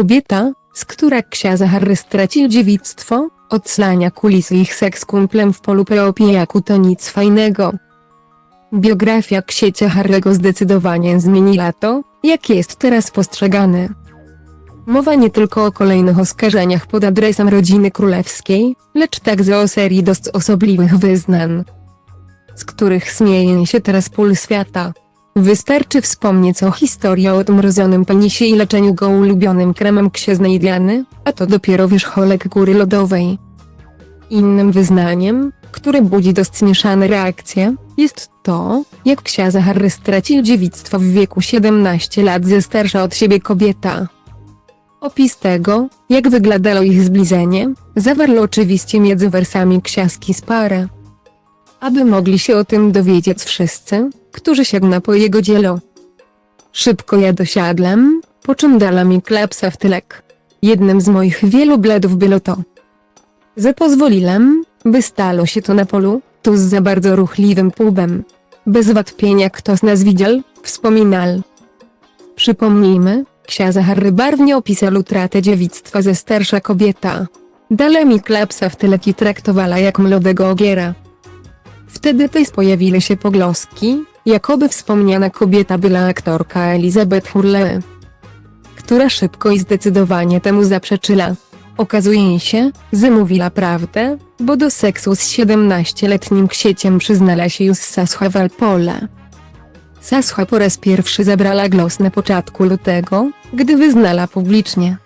Kobieta, z która księdza Harry stracił dziewictwo, odsłania kulisy ich seks kumplem w polu po pijaku to nic fajnego. Biografia księcia Harry'ego zdecydowanie zmieniła to, jak jest teraz postrzegany. Mowa nie tylko o kolejnych oskarżeniach pod adresem rodziny królewskiej, lecz także o serii dość osobliwych wyznań, z których śmieje się teraz pół świata. Wystarczy wspomnieć o historii o odmrozionym penisie i leczeniu go ulubionym kremem księżnej Diany, a to dopiero wierzchołek góry lodowej. Innym wyznaniem, które budzi dość mieszane reakcje, jest to, jak księża Harry stracił dziewictwo w wieku 17 lat ze starsza od siebie kobieta. Opis tego, jak wyglądało ich zbliżenie, zawarł oczywiście między wersami książki z parę. Aby mogli się o tym dowiedzieć wszyscy, którzy sięgną po jego dzieło. Szybko ja dosiadłem, po czym dala mi klapsa w tylek. Jednym z moich wielu bledów było to. Że pozwoliłem, by stało się to na polu, tu z za bardzo ruchliwym pubem. Bez wątpienia kto z nas widział, wspominal. Przypomnijmy, księża Harry barwnie opisał utratę dziewictwa ze starsza kobieta. Dala mi klapsa w tylek traktowała jak młodego ogiera. Wtedy też pojawiły się pogłoski, jakoby wspomniana kobieta była aktorka Elizabeth Hurley, która szybko i zdecydowanie temu zaprzeczyła. Okazuje się, że mówiła prawdę, bo do seksu z 17-letnim księciem przyznała się już Sascha Walpole. Sascha po raz pierwszy zabrała głos na początku lutego, gdy wyznała publicznie.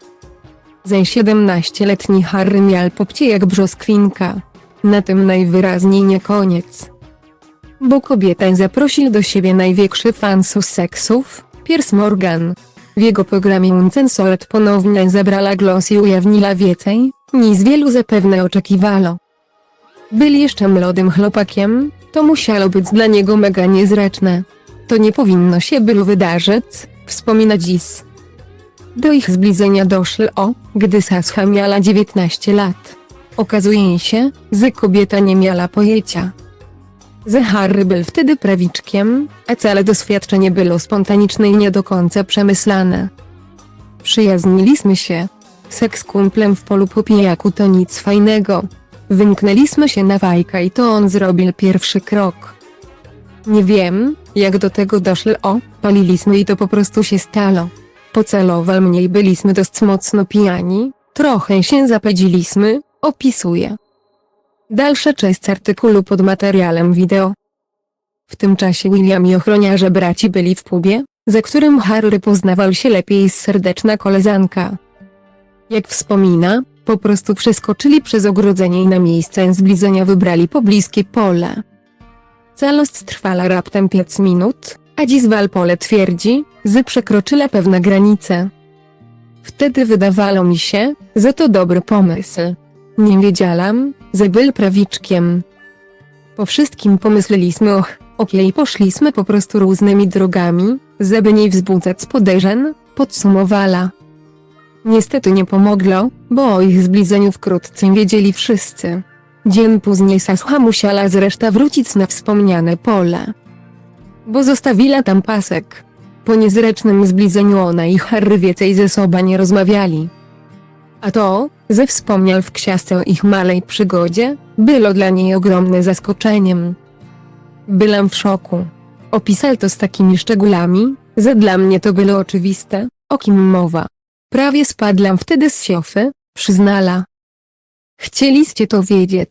Zaś 17-letni Harry miał popcie jak brzoskwinka. Na tym najwyraźniej nie koniec. Bo kobietę zaprosił do siebie największy fan seksów, Piers Morgan. W jego programie Uncensored ponownie zabrała głos i ujawniła więcej, niż wielu zapewne oczekiwano. Był jeszcze młodym chłopakiem, to musiało być dla niego mega niezręczne. To nie powinno się było wydarzyć, wspomina dziś. Do ich zbliżenia doszło gdy Sascha miała 19 lat. Okazuje się, że kobieta nie miała pojęcia. Że Harry był wtedy prawiczkiem, a całe doświadczenie było spontaniczne i nie do końca przemyślane. Przyjaźniliśmy się. Seks kumplem w polu po pijaku to nic fajnego. Wymknęliśmy się na fajka i to on zrobił pierwszy krok. Nie wiem, jak do tego doszło, o, paliliśmy i to po prostu się stało. Pocelował mnie i byliśmy dość mocno pijani, trochę się zapedziliśmy, opisuje. Dalsza część artykułu pod materiałem wideo. W tym czasie William i ochroniarze braci byli w pubie, za którym Harry poznawał się lepiej z serdeczna koleżanka. Jak wspomina, po prostu przeskoczyli przez ogrodzenie i na miejsce zbliżenia wybrali pobliskie pole. Całość trwała raptem 5 minut, a dziś Walpole twierdzi, że przekroczyła pewne granice. Wtedy wydawało mi się, że to dobry pomysł. Nie wiedziałam, że był prawiczkiem. Po wszystkim pomyśleliśmy och, okej poszliśmy po prostu różnymi drogami, żeby nie wzbudzać podejrzeń, podsumowała. Niestety nie pomogło, bo o ich zbliżeniu wkrótce wiedzieli wszyscy. Dzień później Sascha musiała zresztą wrócić na wspomniane pole. Bo zostawiła tam pasek. Po niezręcznym zbliżeniu ona i Harry więcej ze sobą nie rozmawiali. A to, że wspomniał w książce o ich malej przygodzie, było dla niej ogromnym zaskoczeniem. Byłam w szoku. Opisał to z takimi szczegółami, że dla mnie to było oczywiste, o kim mowa. Prawie spadłam wtedy z siofy, przyznala. Chcieliście to wiedzieć.